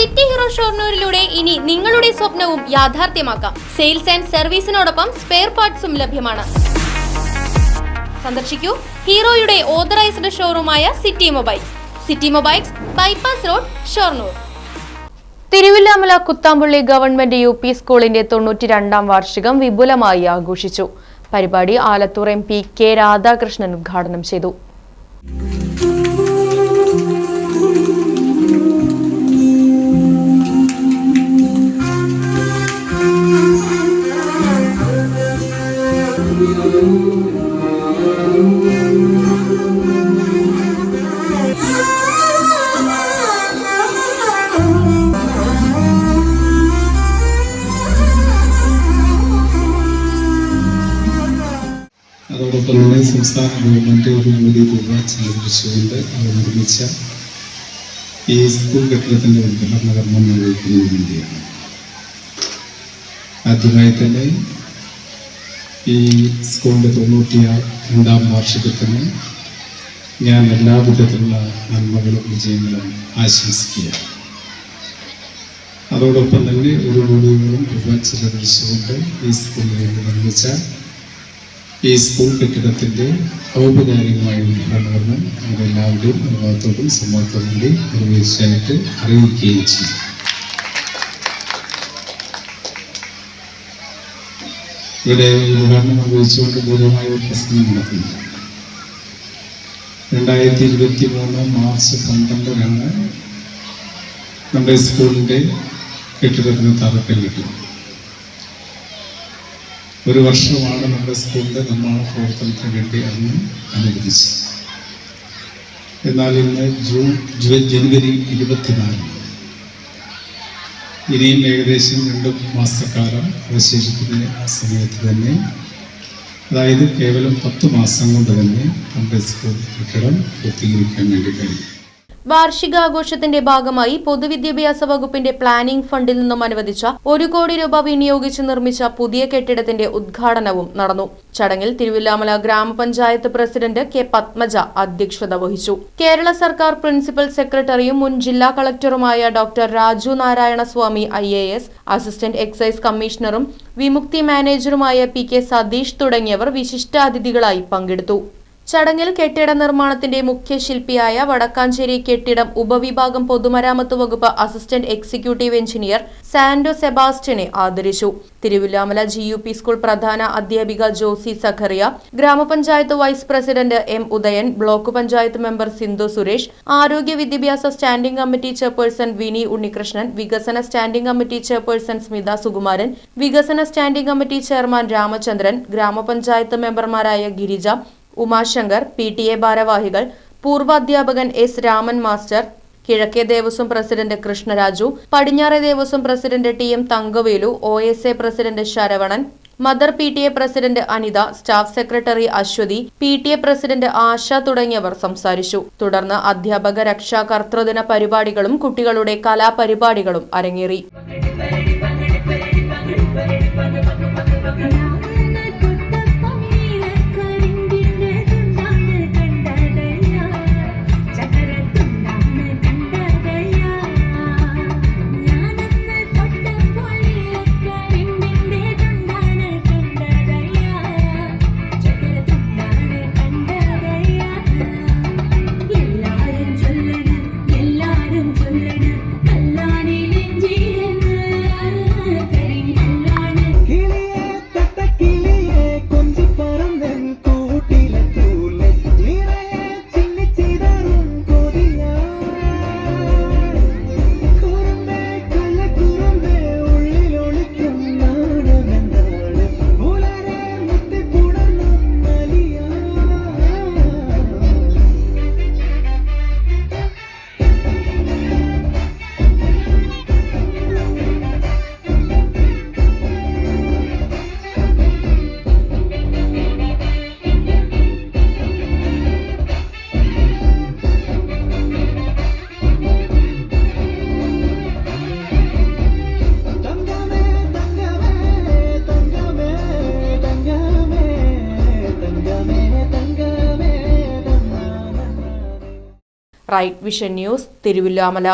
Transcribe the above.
City hero ഷോർണൂരിലൂടെ ഇനി നിങ്ങളുടെ സ്വപ്നവും യാഥാർത്ഥ്യമാക്കാം. സെയിൽസ് ആൻഡ് സർവീസിനോടൊപ്പം സ്പെയർ പാർട്സും ലഭ്യമാണ്. സന്ദർശിക്കൂ ഹീറോയുടെ authorised ഷോറൂമായ City Mobiles. City Mobiles bypass road Shoranur. Thiruvilwamala Kuthampully government U P സ്കൂളിന്റെ തൊണ്ണൂറ്റി രണ്ടാം വാർഷികം വിപുലമായി ആഘോഷിച്ചു. പരിപാടി Alathur M P K Radhakrishnan ഉദ്ഘാടനം ചെയ്തു. തന്നെ സംസ്ഥാന ഗവൺമെന്റ് ഒരു കോടി ചെലവഴിച്ചുകൊണ്ട് അവർ നിർമ്മിച്ച ഈ സ്കൂൾ കെട്ടിടത്തിന്റെ ഉദ്ഘാടന കർമ്മം നിർവഹിക്കുന്നതിന് വേണ്ടിയാണ് ആദ്യമായി തന്നെ ഈ സ്കൂളിന്റെ തൊണ്ണൂറ്റി രണ്ടാം വാർഷികത്തിന് ഞാൻ എല്ലാവിധത്തിലുള്ള നന്മകളും വിജയങ്ങളും ആശംസിക്കുകയാണ്. അതോടൊപ്പം തന്നെ ഒരു കോടിയോളം രൂപ ചെലവഴിച്ചുകൊണ്ട് ഈ വേണ്ടി നിർമ്മിച്ച ഈ സ്കൂൾ കെട്ടിടത്തിന്റെ ഔപചാരികമായ ഉദ്ഘാടനം അവരെല്ലാവരുടെയും അനുഭവത്തോടും സമ്മതത്തോടും കൂടി നിർവഹിച്ചായിട്ട് അറിയിക്കുകയും ചെയ്തു. ഇവിടെ ഉദ്ഘാടനം നിർവഹിച്ചുകൊണ്ട് ഗൗരവമായ ഒരു പ്രശ്നം നടക്കുന്നു. രണ്ടായിരത്തി ഇരുപത്തി മൂന്ന് മാർച്ച് പന്ത്രണ്ടിനാണ് നമ്മുടെ സ്കൂളിന്റെ കെട്ടിടത്തിന് തറക്കല്ലിട്ടത്. ഒരു വർഷമാണ് നമ്മുടെ സ്കൂളിന്റെ നിർമ്മാണ പ്രവർത്തനത്തിന് വേണ്ടി അന്ന് അനുവദിച്ചത്. എന്നാൽ ഇന്ന് ജൂൺ ജനുവരി ഇരുപത്തിനാലിന് ഇനിയും ഏകദേശം രണ്ട് മാസക്കാലം അവശേഷിക്കുന്ന സമയത്ത് തന്നെ അതായത് കേവലം പത്ത് മാസം കൊണ്ട് തന്നെ നമ്മുടെ സ്കൂൾ കെട്ടിടം പൂർത്തീകരിക്കാൻ വേണ്ടി കഴിയും. വാർഷികാഘോഷത്തിന്റെ ഭാഗമായി പൊതുവിദ്യാഭ്യാസ വകുപ്പിന്റെ പ്ലാനിംഗ് ഫണ്ടിൽ നിന്നും അനുവദിച്ച ഒരു കോടി രൂപ വിനിയോഗിച്ച് നിർമ്മിച്ച പുതിയ കെട്ടിടത്തിന്റെ ഉദ്ഘാടനവും നടന്നു. ചടങ്ങിൽ തിരുവില്ലാമല ഗ്രാമപഞ്ചായത്ത് പ്രസിഡന്റ് കെ പത്മജ അധ്യക്ഷത വഹിച്ചു. കേരള സർക്കാർ പ്രിൻസിപ്പൽ സെക്രട്ടറിയും മുൻ ജില്ലാ കളക്ടറുമായ doctor Raju Narayana Swamy I A S assistant excise കമ്മീഷണറും Vimukthi മാനേജറുമായ പി കെ സതീഷ് തുടങ്ങിയവർ വിശിഷ്ടാതിഥികളായി പങ്കെടുത്തു. ചടങ്ങിൽ കെട്ടിട നിർമ്മാണത്തിന്റെ മുഖ്യ ശില്പിയായ വടക്കാഞ്ചേരി കെട്ടിടം ഉപവിഭാഗം പൊതുമരാമത്ത് വകുപ്പ് അസിസ്റ്റന്റ് എക്സിക്യൂട്ടീവ് എഞ്ചിനീയർ സാൻഡോ സെബാസ്റ്റ്യനെ ആദരിച്ചു. Thiruvilwamala G U P school പ്രധാന അധ്യാപിക Josy Zacharia grama panchayat vice president M Udayan block panchayat member Sindhu Suresh ആരോഗ്യ വിദ്യാഭ്യാസ standing committee chairperson Vini Unnikrishnan വികസന standing committee chairperson Smitha Sukumaran വികസന standing committee chairman Ramachandran grama panchayat മെമ്പർമാരായ Girija Umashankar P T A ഭാരവാഹികൾ പൂർവാധ്യാപകൻ S Raman master കിഴക്കേ Devaswom president Krishnaraju പടിഞ്ഞാറെ Devaswom president T M Thangavelu O S A president Saravanan mother P T A president Anitha staff secretary Aswathy P T A president Asha തുടങ്ങിയവർ സംസാരിച്ചു. തുടർന്ന് അധ്യാപക രക്ഷാ കർത്തൃദിന പരിപാടികളും കുട്ടികളുടെ കലാപരിപാടികളും അരങ്ങേറി. Right Vision News Thiruvilwamala.